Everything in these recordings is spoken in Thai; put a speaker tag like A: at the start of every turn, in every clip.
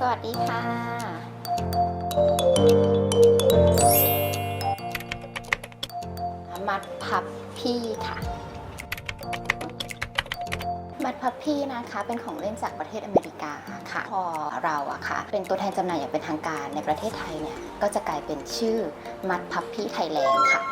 A: สวัสดีค่ะมัดพับพี่ค่ะ มัดพับพี่นะคะเป็นของเล่นจากประเทศอเมริกาค่ะ พอเราอะค่ะ เป็นตัวแทนจำหน่ายอย่างเป็นทางการในประเทศไทยเนี่ย ก็จะกลายเป็นชื่อมัดพับพี่ไทยแลนด์ค่ะ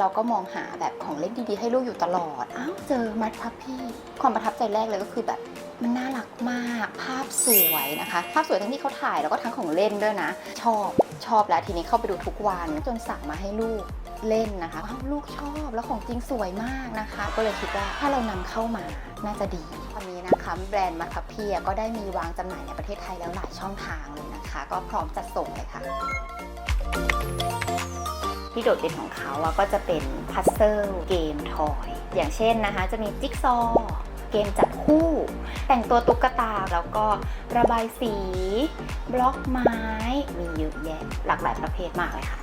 A: เราก็มองหาแบบของเล่นดีๆ ให้ลูกอยู่ตลอด อ้าวเจอมัดพับพี่ ความประทับใจแรกเลยก็คือแบบ มันน่ารักมาก ภาพสวยนะคะ ภาพสวยทั้งที่เขาถ่ายแล้วก็ทั้งของเล่นด้วยนะ ชอบชอบแล้วทีนี้เข้าไปดูทุกวันจนสั่งมาให้ลูกเล่นนะคะอ้าวลูกชอบแล้วของจริงสวยมากนะคะ ก็เลยคิดว่าถ้าเรานำเข้ามาน่าจะดีตอนนี้นะคะแบรนด์มัดพับพี่ก็ได้มีวางจำหน่ายในประเทศไทยแล้วหลายช่องทางเลยนะคะ ก็พร้อมจัดส่งเลยค่ะที่โดดเด่นของเขาอะก็จะเป็นพัซเซิลเกมทอย อย่างเช่นนะคะ จะมีจิ๊กซอ เกมจับคู่ แต่งตัวตุ๊กตาแล้วก็ระบายสี บล็อกไม้ มีเยอะแยะหลากหลายประเภทมากเลยค่ะ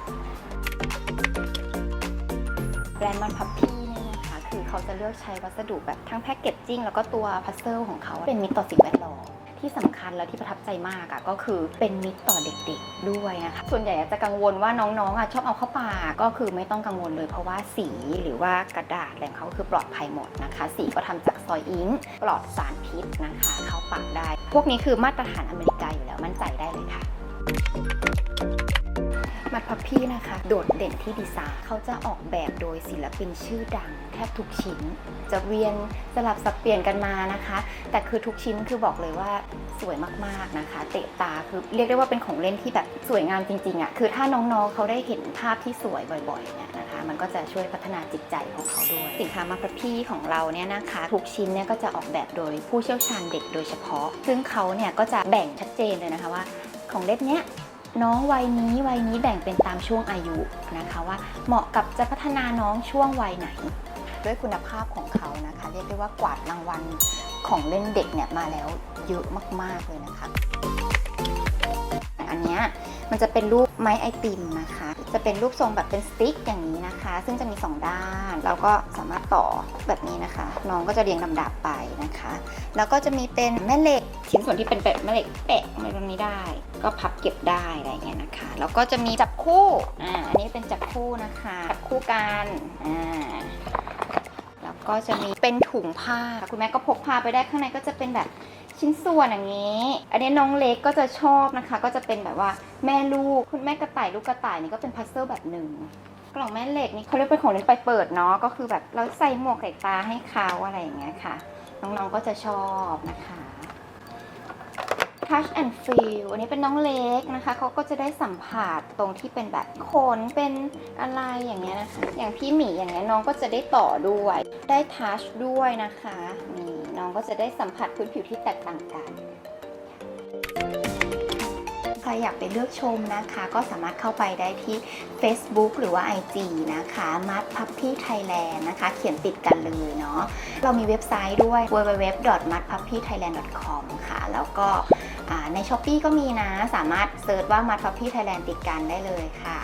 A: แบรนด์มันพับพี่เนี่ยนะคะคือเขาจะเลือกใช้วัสดุแบบทั้งแพ็กเกจจิ้งแล้วก็ตัวพัซเซิลของเขาเป็นมิตรต่อสิ่งแวดล้อม ที่สำคัญและที่ประทับใจมากอะก็คือเป็นมิตรต่อเด็กๆด้วยนะคะส่วนใหญ่จะกังวลว่าน้องๆอะชอบเอาเข้าปากก็คือไม่ต้องกังวลเลยเพราะว่าสีหรือว่ากระดาษแหล่งเขาคือปลอดภัยหมดนะคะ สีก็ทำจากซอยอิงค์ปลอดสารพิษนะคะ เข้าปากได้ พวกนี้คือมาตรฐานอเมริกาอยู่แล้วมั่นใจได้เลยค่ะ พี่นะคะ โดดเด่นที่ดีไซน์เขาจะออกแบบโดยศิลปินชื่อดัง แทบทุกชิ้น จะเวียนสลับสับเปลี่ยนกันมานะคะ แต่คือทุกชิ้นคือบอกเลยว่าสวยมากๆนะคะ เตะตาคือเรียกได้ว่าเป็นของเล่นที่แบบสวยงามจริงๆอะ่ะคือถ้าน้องๆเขาได้เห็นภาพที่สวยบ่อยๆเนี่ยนะคะ มันก็จะช่วยพัฒนาจิตใจของเขาด้วย สินค้ามัดพับพี่ของเราเนี่ยนะคะ ทุกชิ้นเนี่ยก็จะออกแบบโดยผู้เชี่ยวชาญเด็กโดยเฉพาะ ซึ่งเขาเนี่ยก็จะแบ่งชัดเจนเลยนะคะว่า ของเล่นเนี้ย น้องวัยนี้วัยนี้แบ่งเป็นตามช่วงอายุนะคะว่าเหมาะกับจะพัฒนาน้องช่วงวัยไหน ด้วยคุณภาพของเขานะคะเรียกได้ว่ากวาดรางวัลของเล่นเด็กเนี่ยมาแล้วเยอะมาก ๆ เลยนะคะ อันเนี้ยมันจะเป็นรูปไม้ไอติมนะคะ จะเป็นรูปทรงแบบเป็นสติ๊กอย่างนี้นะคะ ซึ่งจะมี 2 ด้านแล้วก็สามารถต่อแบบนี้นะคะ น้องก็จะเรียงลำดับไปนะคะ แล้วก็จะมีเป็นแม่เหล็ก ชิ้นส่วนที่เป็นแบบแม่เหล็กแปะมาตรงนี้ได้ ก็พับเก็บได้อะไรเงี้ยนะคะแล้วก็จะมีจับคู่อ่าอันนี้เป็นจับคู่นะคะ จับคู่กันอ่าแล้วก็จะมีเป็นถุงผ้าคุณแม่ก็พกพาไปได้ข้างในก็จะเป็นแบบ ชิ้นส่วนอย่างนี้ อันนี้น้องเล็กก็จะชอบนะคะ ก็จะเป็นแบบว่าแม่ลูกคุณแม่กระต่ายลูกกระต่ายนี่ก็เป็นพัซเซิลแบบหนึ่งกล่องแม่เหล็กนี่เขาเรียกเป็นของเล่นไปเปิดเนาะก็คือแบบเราใส่หมวกใส่ตาให้เขาอะไรอย่างเงี้ยค่ะ น้องๆก็จะชอบนะคะ Touch and Feel อันนี้เป็นน้องเล็กนะคะเขาก็จะได้สัมผัสตรงที่เป็นแบบขนเป็นอะไรอย่างเงี้ยนะคะอย่างพี่หมีอย่างเงี้ยน้องก็จะได้ต่อด้วย ได้ Touch ด้วยนะคะนี่ น้องก็จะได้สัมผัสพื้นผิวที่แตกต่างกัน ใครอยากไปเลือกชมนะคะ ก็สามารถเข้าไปได้ที่ Facebook หรือว่า IG นะคะมัดพับพี่ไทยแลนด์นะคะ เขียนติดกันเลยเนาะ เรามีเว็บไซต์ด้วย www.madpuppythailand.com ค่ะ แล้วก็ ใน s h อป e e ก็มีนะ สามารถเซิร์ชว่ามัดพับที่ไทยแลนด์ติดกันได้เลยค่ะ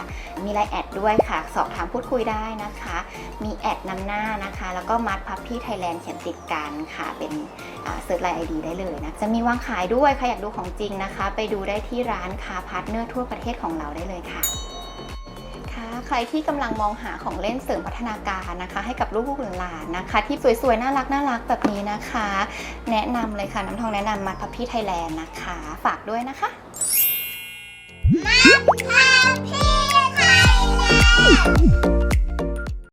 A: มีไลน์แอดด้วยค่ะ สอบถามพูดคุยได้นะคะ มีแอดนำหน้านะคะ แล้วก็มัดพับที่ไทยแลนด์เขียนติดกันค่ะ เป็นเซิร์ชไลน์ไอดีได้เลยนะ จะมีวางขายด้วยใครอยากดูของจริงนะคะ ไปดูได้ที่ร้านค้าพาร์ทเนอร์ทั่วประเทศของเราได้เลยค่ะ ใครที่กำลังมองหาของเล่นเสริมพัฒนาการนะคะ ให้กับลูกหลานนะคะ ที่สวยๆ น่ารักน่ารักแบบนี้นะคะ แนะนำเลยค่ะน้ำทองแนะนำมาพับพี่ไทยแลนด์นะคะ ฝากด้วยนะคะมัพับพี่ไทยแลนด์